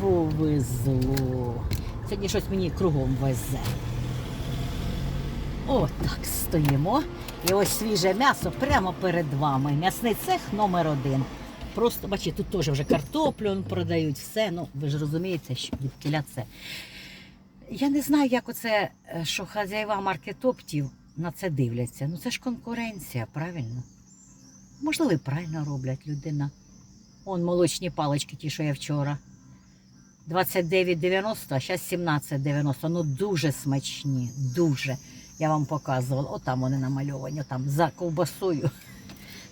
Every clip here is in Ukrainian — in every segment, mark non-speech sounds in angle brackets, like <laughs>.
повезло. Сьогодні щось мені кругом везе. О, так стоїмо. І ось свіже м'ясо прямо перед вами. М'ясний цех номер один. Просто, бачите, тут теж вже картоплю продають, все. Ну, ви ж розумієте, що від це. Я не знаю, як оце, е, що хазяїва маркетоптів на це дивляться. Ну це ж конкуренція, правильно? Можливо, правильно роблять людина. Он молочні палички, ті, що я вчора. 29,90, а зараз 17,90. Ну дуже смачні, дуже. Я вам показувала. Отам вони намальовані, отам за ковбасою.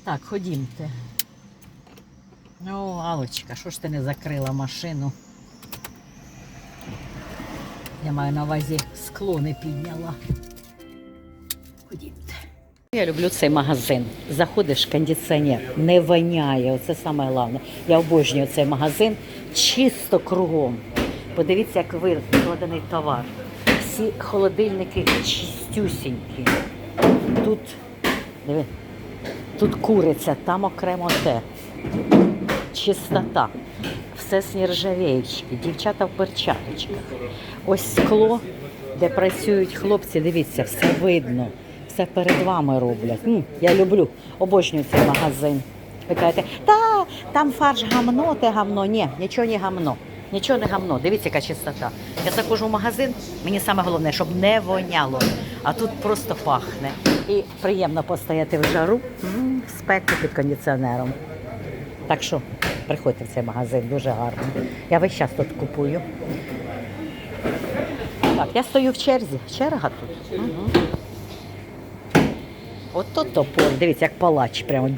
Так, ходімте. О, Алочка, що ж ти не закрила машину? Я маю на увазі скло не підняла. Я люблю цей магазин. Заходиш, кондиціонер не воняє. Оце саме головне. Я обожнюю цей магазин чисто кругом. Подивіться, як викладений товар. Всі холодильники чистюсінькі. Тут, диви, тут куриця, там окремо те. Чистота. Все з дівчата в перчаточках. Ось скло, де працюють хлопці, дивіться, все видно, все перед вами роблять. М, я люблю, обожнюю цей магазин. Ви кажете, та там фарш гамно, те гамно. Ні, нічого не гамно. Нічого не гамно. Дивіться, яка чистота. Я заходжу в магазин, мені саме головне, щоб не воняло. А тут просто пахне. І приємно постояти в жару, в спеку під кондиціонером. Так що приходьте в цей магазин, дуже гарно. Я весь час тут купую. Так, я стою в черзі. Черга тут. Угу. Ото топор. Дивіться, як палач прямо.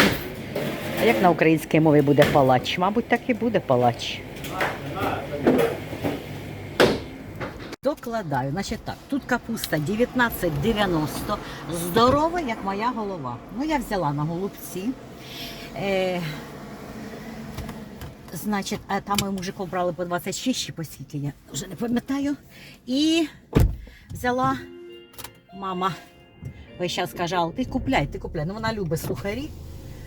А як на українській мові буде палач? Мабуть, так і буде палач. Докладаю. Значить так, тут капуста 19,90. Здорова, як моя голова. Ну, я взяла на голубці. Е, Значить, а там ми мужиков брали по 26 чи по скільки, я вже не пам'ятаю. І взяла мама. Весь час каже, ти купляй, ти купляй. Ну вона любить сухарі.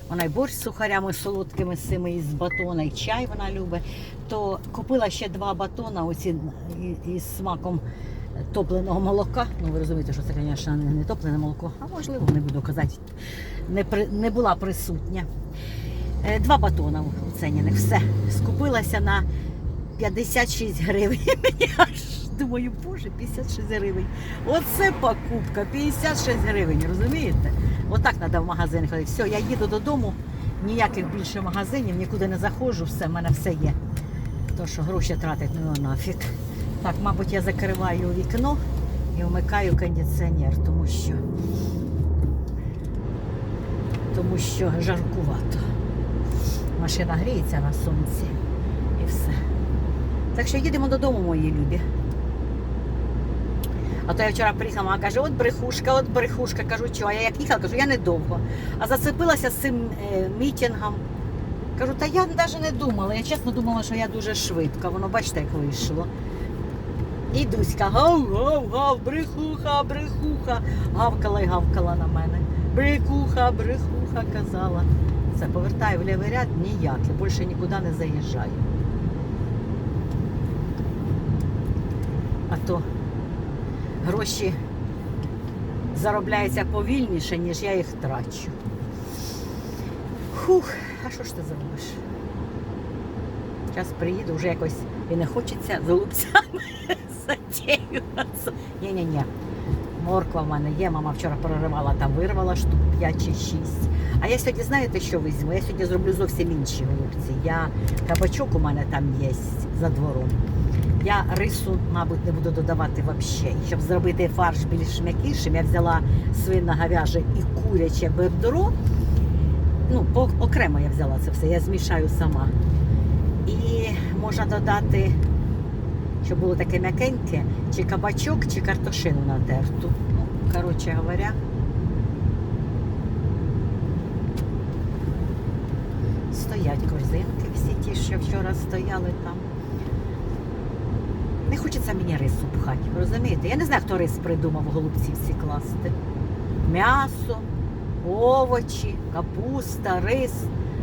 Вона й борщ з сухарями солодкими з цими із батона, і чай вона любить. То купила ще два батона оці із смаком топленого молока. Ну ви розумієте, що це, звісно, не, не топлене молоко, а можливо, не буду казати, не, при, не була присутня. Е, Два батона оцінених, все. Скупилася на 56 гривень. <laughs> думаю, боже, 56 гривень. Оце покупка, 56 гривень, розумієте? Отак треба в магазин ходити. Все, я їду додому, ніяких більше магазинів, нікуди не заходжу, все, в мене все є. То, що гроші тратить, ну нафіг. Так, мабуть, я закриваю вікно і вмикаю кондиціонер, тому що, тому що жаркувато. Машина гріється на сонці і все. Так що їдемо додому, мої любі. А то я вчора приїхала, мама каже, от брехушка, от брехушка. Кажу, а я як їхала, кажу, я недовго. А зацепилася з цим е, мітингом. Кажу, та я навіть не думала. Я чесно думала, що я дуже швидко. Воно бачите, як вийшло. І Дуська, гав, гав, гав, брехуха, брехуха. Гавкала і гавкала на мене. Брехуха, брехуха казала. Це повертаю в лівий ряд ніяк, я більше нікуди не заїжджаю. А то гроші заробляються повільніше, ніж я їх трачу. Хух, а що ж ти зробиш? Зараз приїду, вже якось і не хочеться з голубцями <laughs> затіюватися. Ні-ні-ні. Морква в мене є, мама вчора проривала та вирвала штук 5 чи 6. А я сьогодні, знаєте, що візьму? Я сьогодні зроблю зовсім інші голубці. Я кабачок у мене там є за двором. Я рису, мабуть, не буду додавати взагалі. Щоб зробити фарш більш м'якішим, я взяла свинно говяже і куряче бедро. Ну, окремо я взяла це все, я змішаю сама. І можна додати, щоб було таке м'якеньке, чи кабачок, чи картошину натерту. Ну, коротше говоря. Стоять корзинки всі ті, що вчора стояли там. Не хочеться мені рису пхати, розумієте? Я не знаю, хто рис придумав голубці всі класти. М'ясо, овочі, капуста, рис.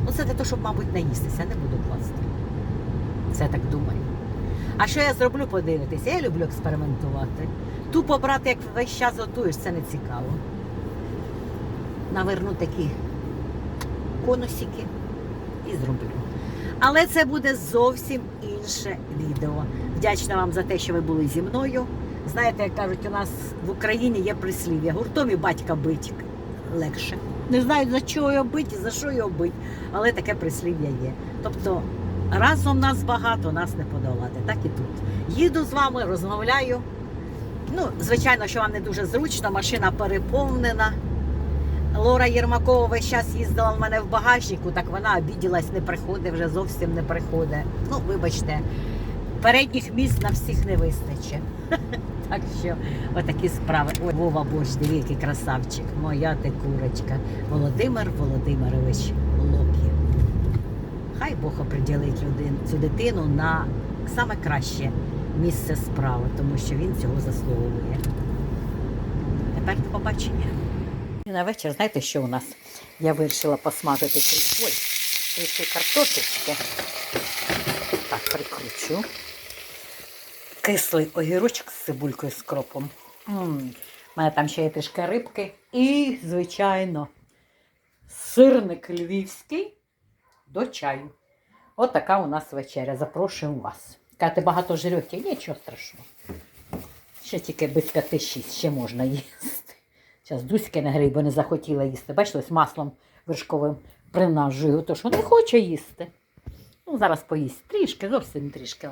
Ну це для того, щоб, мабуть, наїстися, не буду класти. Це так думаю. А що я зроблю, подивитися? Я люблю експериментувати. Тупо брати, як весь час готуєш, це не цікаво. Наверну такі конусики і зроблю. Але це буде зовсім інше відео. Вдячна вам за те, що ви були зі мною. Знаєте, як кажуть, у нас в Україні є прислів'я. Гуртом і батька бить легше. Не знаю, за чого його бить і за що його бить, але таке прислів'я є. Тобто разом нас багато, нас не подолати. Так і тут. Їду з вами, розмовляю. Ну, звичайно, що вам не дуже зручно, машина переповнена. Лора Єрмакова весь час їздила в мене в багажнику, так вона обіділась, не приходить, вже зовсім не приходить. Ну, вибачте, передніх місць на всіх не вистачить. <laughs> Так що отакі справи. Ой, Вова Борщ, диви, який красавчик. Моя ти курочка. Володимир Володимирович Локів. Хай Бог оприділить людин, цю дитину на саме краще місце справи, тому що він цього заслуговує. Тепер до побачення. На вечір, знаєте, що у нас? Я вирішила посмажити ой, трішки картошечки. Так, прикручу. Кислий огірочок з цибулькою з кропом. м У мене там ще є трішки рибки. І, звичайно, сирник львівський до чаю. От така у нас вечеря. Запрошуємо вас. Кажете, багато жирьохи, нічого страшного. Ще тільки без п'яти шість ще можна їсти. Зараз Дуськи не гриб, бо не захотіла їсти. Бачите, ось маслом вершковим принажую, то що не хоче їсти. Ну, зараз поїсть трішки, зовсім трішки.